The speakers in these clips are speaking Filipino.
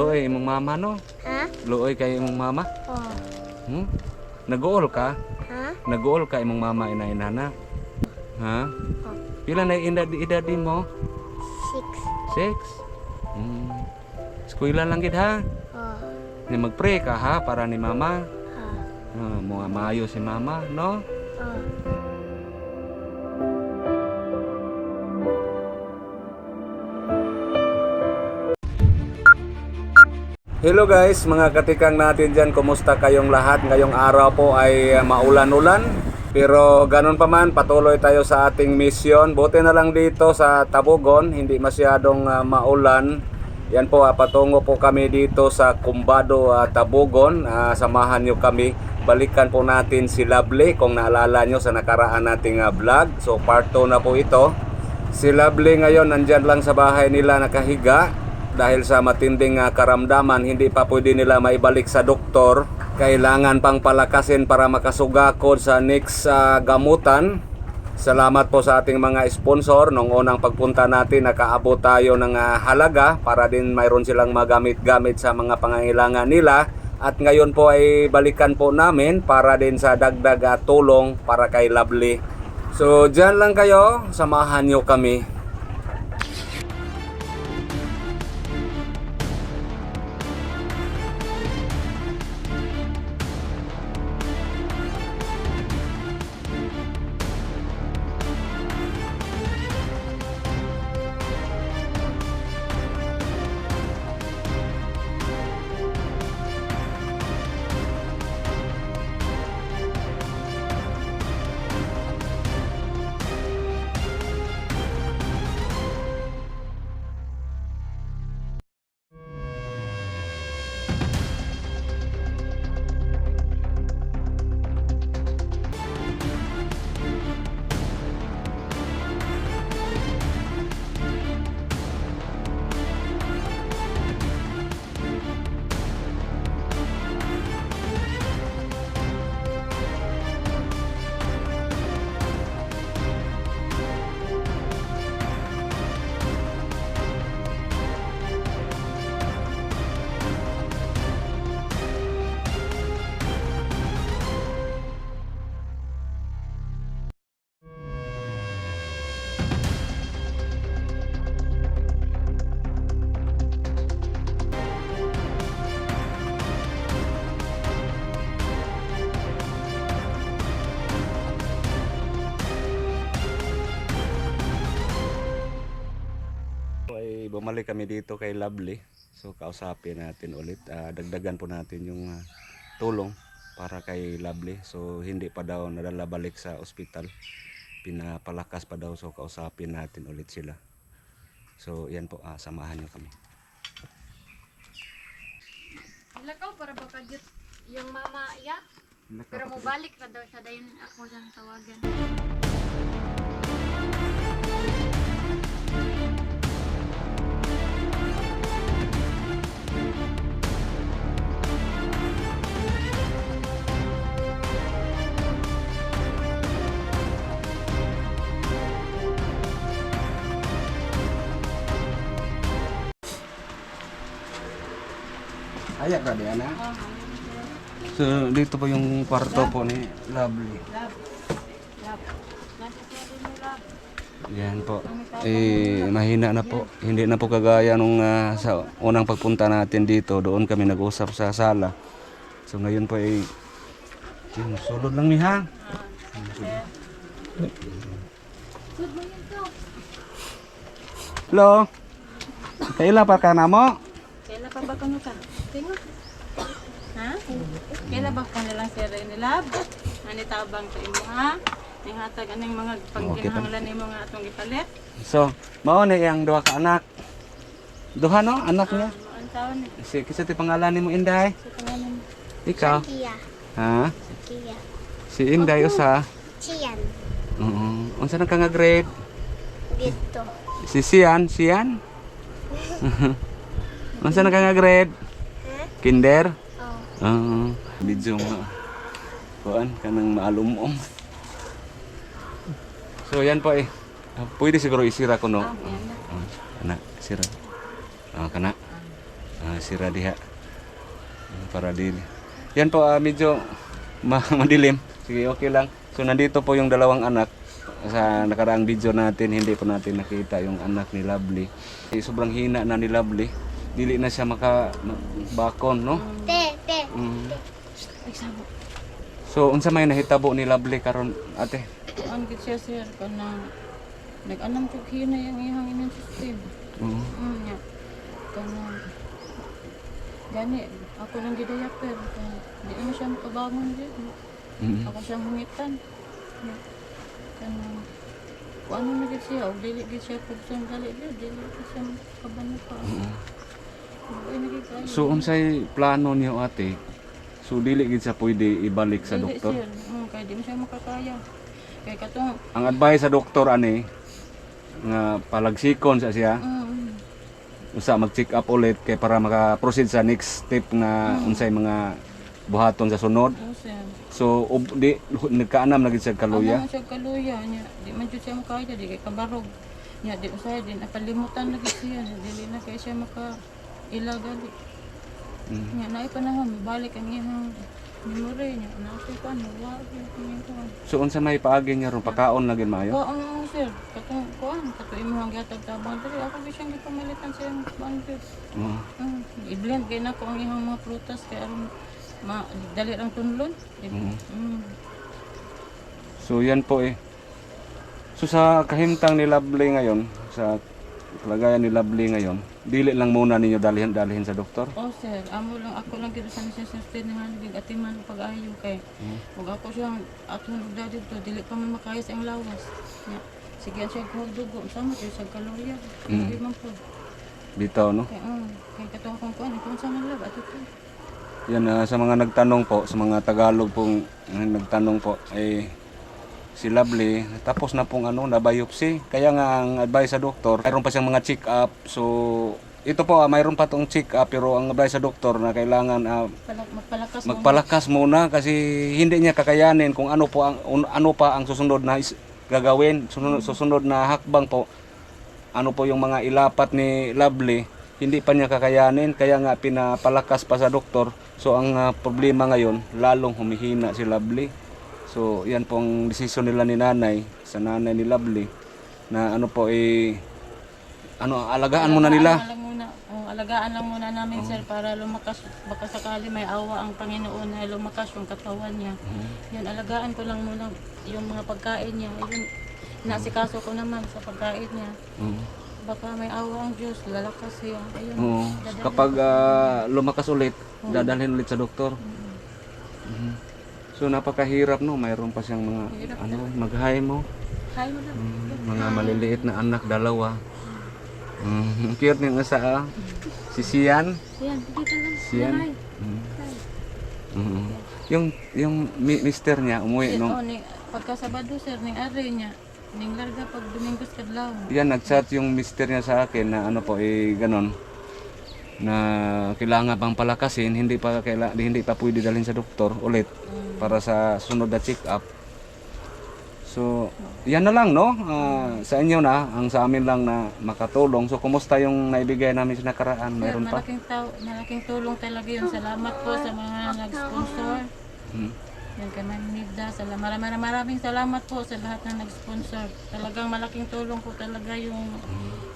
Luoy imong mama no? Ha? Luoy kay imong mama? Oh. Hmm? Nag-uol ka? Ha? Nag-uol ka imong mama ina inana? Ha? Oh. Pila na edad edad mo? Six. Six? Hmm. Eskwela lang gid ha. Oh. Ni magpray ka ha para ni mama. Ha. Uh, mo maayo si mama, no? Oh. Hello guys, mga katikang natin dyan, kumusta kayong lahat? Ngayong araw po ay uh, maulan-ulan. Pero ganun pa man, patuloy tayo sa ating mission. Buti na lang dito sa Tabugon, hindi masyadong uh, maulan. Yan po, ah, patungo po kami dito sa Kumbado, ah, Tabugon. Ah, samahan nyo kami. Balikan po natin si Lovely kung naalala nyo sa nakaraan nating ah, vlog. So part 2 na po ito. Si Lovely ngayon nandyan lang sa bahay nila nakahiga dahil sa matinding ah, karamdaman hindi pa pwede nila maibalik sa doktor. Kailangan pang palakasin para makasugakod sa next ah, gamutan. Salamat po sa ating mga sponsor. Nung unang pagpunta natin, nakaabot tayo ng ah, halaga para din mayroon silang magamit-gamit sa mga pangangailangan nila. At ngayon po ay balikan po namin para din sa dagdag tulong para kay Lovely. So, dyan lang kayo. Samahan nyo kami. Bumalik kami dito kay Lovely. So kausapin natin ulit. Ah, dagdagan po natin yung ah, tulong para kay Lovely. So hindi pa daw nadala balik sa ospital. Pinapalakas pa daw so kausapin natin ulit sila. So yan po, ah, samahan nyo kami. Lakaw para baka jut yung mama ya. Pero mo balik na daw siya dayon ako siyang tawagan. Ayak ka diyan So dito po yung kwarto po ni Lovely. Yung. Yan po. Eh, mahina na po. Hindi na po kagaya nung ah, sa unang pagpunta natin dito. Doon kami nag-usap sa sala. So ngayon po ay yun, sulod lang mi ha. Hello. Kaila pa ka na mo? Kailan pa ba kano ka? Tingo. Ha? Kailan ba ka nilang sir ni lab? Ani tabang sa imo ha? Ning hatag aning mga pangkinahanglan nimo nga atong gipalit. So, mao na yang duha ka anak. Duha no, anak niya. Ang taon ni Si kisa ti pangalan nimo Inday? sa pangalan. Ikaw? Kia. Ha? Kia. Si Inday usa. Chian. Oo. Unsa na ka nga grade? Dito. Si Sian, Sian? Unsa na ka nga grade? Kinder? Oh. Oo. Medyo ma kuan kanang maalumom. So yan po eh. Ah, Pwede siguro isira ko no. Yan na. Ah, kana sira. Ah, kana. Ah, sira diha. Para din. Yan po, ah, medyo ma- madilim. Sige, okay lang. So, nandito po yung dalawang anak. Sa nakaraang video natin, hindi po natin nakita yung anak ni Lovely. Eh, sobrang hina na ni Lovely. Dili na siya makabakon, no? Te, te. Mm. So, unsa may nahitabo ni Lovely karon ate? Ang git siya sir, kana nag-anam kog hina yung iyang immune system. Oo. Mm, nya. Kana gani ako lang gidaya pero di na siya makabangon dito. Mm. Ako siyang hungitan. Nya. Kana kung ano na gid siya, o dili gid siya kung siyang dali gid, dili gid siya pa. Ay, nagkikayo. So, unsay plano niyo ate? So, dili gid sa pwede ibalik sa Dili, doktor? sir. Mm, kaya di mo siya makakaya. Kaya katong, Ang advice sa doktor ani nga palagsikon sa siya mm, usa mag-check up ulit kay para maka-proceed sa next step nga unsay mga buhaton sa sunod. sir. So ub, di nagkaanam lagi sa kaluya. Ano siya kaluya niya, di man jud siya makaya, di kay kabarog. Niya, di usay din, napalimutan lagi siya, niya, dili na kay siya maka ilagali. Mm. Niya, naay panahon, balik ang iyang memory niya, naasay pa, nawag yung kanyang kuhan. So unsa may paagi niya ron pakaon lagi maayo? Kuhaan mo sir, katong kuhan, katuin mo ang gatag tabang, dali ako di siyang gipamalitan sa iyang Diyos. Oo. Mm, i-blend kay na ko ang iyang mga prutas kay aron ma dali ang tunlon. Mhm. Mm. So yan po eh. So sa kahimtang ni Lovely ngayon, sa kalagayan ni Lovely ngayon, dili lang muna ninyo dalhin sa doktor. Oh sir, amo lang ako lang gid sa siya sustain nga naging atiman pag-ayo kay ug ako siyang aton ug dadi to dili pa man makaya sa ang lawas. Sige siya ko dugo sama siya sa kalorya. Hindi man po. Bitaw no. Kay um, kay katong kong kuan kung sa man lab ato to. Yan ah, sa mga nagtanong po, sa mga Tagalog pong ah, nagtanong po ay si Lovely tapos na pong ano na biopsy. Kaya nga ang advice sa doktor, mayroon pa siyang mga check up. So ito po, ah, mayroon pa tong check up pero ang advice sa doktor na kailangan ah, Palak magpalakas mo. magpalakas muna kasi hindi niya kakayanin kung ano po ang un- ano pa ang susunod na is- gagawin susunod, susunod na hakbang po ano po yung mga ilapat ni Lovely hindi pa niya kakayanin kaya nga pinapalakas pa sa doktor so ang ah, problema ngayon lalong humihina si Lovely so yan po ang desisyon nila ni nanay sa nanay ni Lovely na ano po eh ano alagaan muna nila Alagaan lang muna. Oh, alagaan lang muna namin sir para lumakas baka sakali may awa ang Panginoon na lumakas yung katawan niya. Yan alagaan ko lang muna yung mga pagkain niya. Yun nasikaso ko naman sa pagkain niya. Mm. Baka may awa ang Diyos, lalakas siya. Ayun. Dadalhin. Kapag ah, lumakas ulit, dadalhin ulit sa doktor. Mhm. So napakahirap no, mayroon pa siyang mga Hirap ano, mag-hi mo. Hi mo lang. Mm, mga maliliit na anak dalawa. Mm, cute ng isa ah. Si Sian. Yan, dito lang. Sian. Hi. Mm. Mhm. Yung yung mi- mister niya umuwi nung oh, ni, pagka Sabado sir, ning ari niya, ning larga pag Domingos kadlaw. yan nag-chat yung mister niya sa akin na ano po eh ganon na kailangan pang palakasin hindi pa kaila, hindi pa pwede dalhin sa doktor ulit para sa sunod na check up so yan na lang no Ah, sa inyo na ang sa amin lang na makatulong so kumusta yung naibigay namin sa nakaraan mayroon pa malaking, tao, malaking tulong talaga yun. Salamat po sa mga nag-sponsor. Hmm. Yan kay Ma'am. Salamat, maraming, maraming salamat po sa lahat na nag-sponsor. Talagang malaking tulong po talaga yung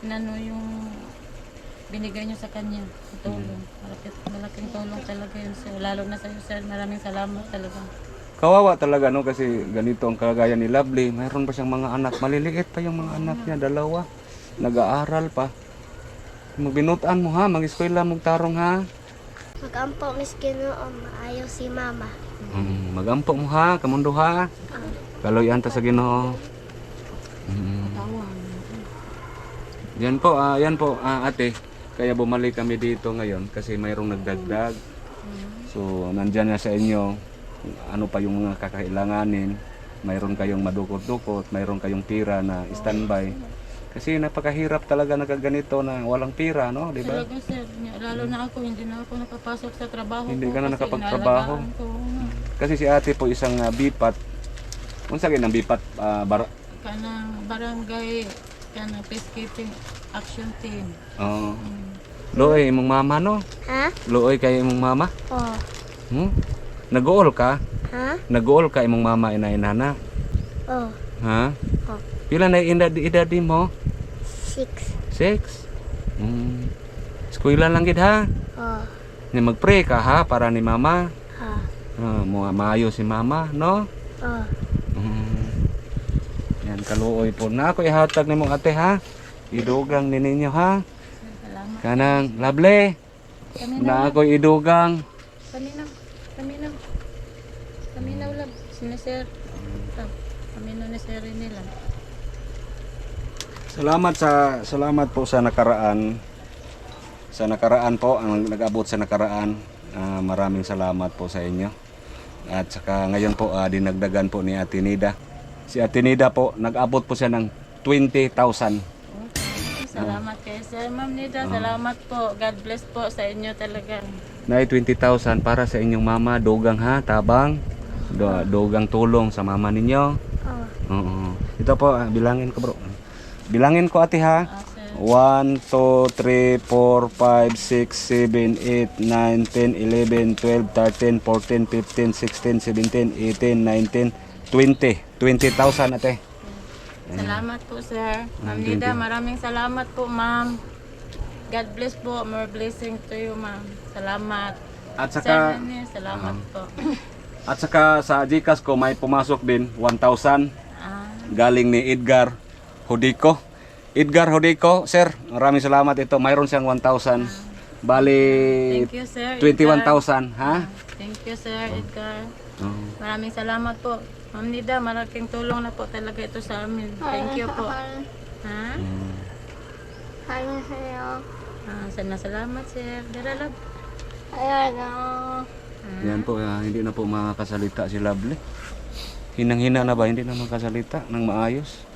nano yung binigay niyo sa kanya. Sa tulong. Malaking, malaking tulong talaga yun sir. Lalo na sa iyo sir. Maraming salamat talaga. kawawa talaga no kasi ganito ang kalagayan ni Lovely mayroon pa siyang mga anak maliliit pa yung mga anak niya dalawa nag-aaral pa magbinutan mo ha mag-eskwela mo tarong ha Magampo mis Ginoo, maayo si mama. Mm, magampo mo ha, kamundo ha. Kaloyan ta sa Ginoo. Mm. Yan po, ah, yan po, ah, ate. Kaya bumalik kami dito ngayon kasi mayroong nagdagdag. So, nandyan na sa inyo ano pa yung mga kakailanganin. Mayroon kayong madukot-dukot, mayroon kayong pira na standby. Kasi napakahirap talaga nagkaganito na walang pira, no? Di ba? Talaga sir. Lalo na ako, hindi na ako nakapasok sa trabaho Hindi ko ka na kasi nakapagtrabaho. inaalagaan ko. Kasi si ate po isang uh, bipat. Unsa gyud ang bipat ah, bar- kanang barangay kanang peacekeeping action team. Oo. Mm. Luoy imong mama no? Ha? Luoy kay imong mama? Oh. Hmm? Nag-uol ka? Ha? Nag-uol ka imong mama ina inana? Oh. Ha? Oh. Pila na edad edad mo? Six. Six? Hmm. Eskwela lang gid ha. Oh. Ni mag-pray ka ha para ni mama. Ha. Ah, mo maayo si mama, no? Oh. Mm. Yan kaluoy po na ako ihatag nimo ate ha. Idugang ni ninyo ha. Salamat. Kanang. Kami Na ako idugang. Paminaw. Paminaw. Paminaw lang. Sinisir. Paminaw ni sir nila. Salamat sa salamat po sa nakaraan. Sa nakaraan po, ang nag-abot sa nakaraan. Ah, maraming salamat po sa inyo. At saka ngayon po ah, dinagdagan po ni Ate Nida. Si Ate Nida po, nag-abot po siya ng 20,000. Salamat kay Sir Ma'am Nida. Salamat po. God bless po sa inyo talaga. Nay 20,000 para sa inyong mama, dogang ha, tabang. Do, dogang tulong sa mama ninyo. Oh. Oo. Ito po, ah, bilangin ko bro. Bilangin ko ate ha. Ah, sir. 1, 2, 3, 4, 5, 6, 7, 8, 9, 10, 11, 12, 13, 14, 15, 16, 17, 18, 19, 20. 20,000 ate. Salamat po, sir. Ma'am thank Nida, you. maraming salamat po, ma'am. God bless po. More blessing to you, ma'am. Salamat. At Sir saka, Rene, salamat po. at saka sa Gcash ko may pumasok din 1,000 Ah, galing ni Edgar Hodico. Edgar Hodico, sir, maraming salamat ito. Mayroon siyang 1,000. Bali, thank you, sir. 21,000, ha? Thank you, sir Edgar. Oo. Maraming salamat po. Ma'am Nida, malaking tulong na po talaga ito sa amin. Thank you po. Ha? Ano sa'yo? Ah, sana salamat, sir. Dara love. Ayan oh. Yan po, ah, hindi na po makakasalita si Lovely. Hinang-hina na ba? Hindi na makasalita ng maayos.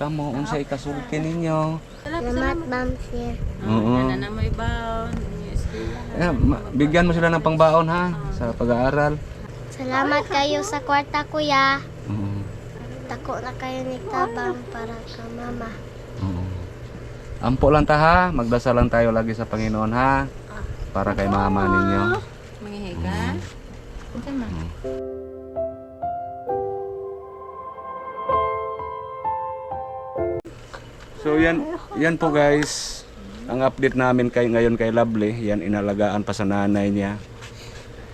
Kamo, unsa ikasulti ninyo? Salamat, ma'am, sir. Oo. Yan na na may baon. Yung eskwela. Eh, ma- bigyan mo sila ng pangbaon ha, sa pag-aaral. Salamat kayo sa kwarta, kuya. Oo. Tako na kayo ni Tabang para ka mama. Oo. Ampo lang ta ha, magdasal lang tayo lagi sa Panginoon ha. Para kay mama ninyo. Mangihiga? Ito ma. So yan, yan po guys. Ang update namin kay ngayon kay Lovely, yan inalagaan pa sa nanay niya.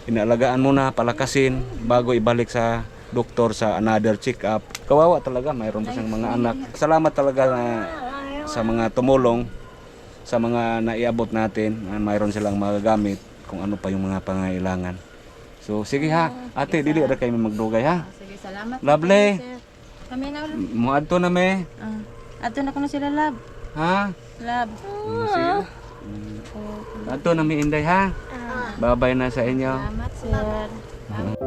Inalagaan muna, palakasin bago ibalik sa doktor sa another check-up. Kawawa talaga, mayroon pa siyang mga anak. Salamat talaga na sa mga tumulong, sa mga naiabot natin, na mayroon silang magagamit kung ano pa yung mga pangailangan. So sige ha, ate, dili ra kayo magdugay ha. Sige, salamat. Lovely. Kami na ulit. Muadto na me. Ah. Ato na ko na sila, love. Ha? Love. Mm, Sige. Adto na mi inday ha. Ah. Babay na sa inyo. Salamat, sir.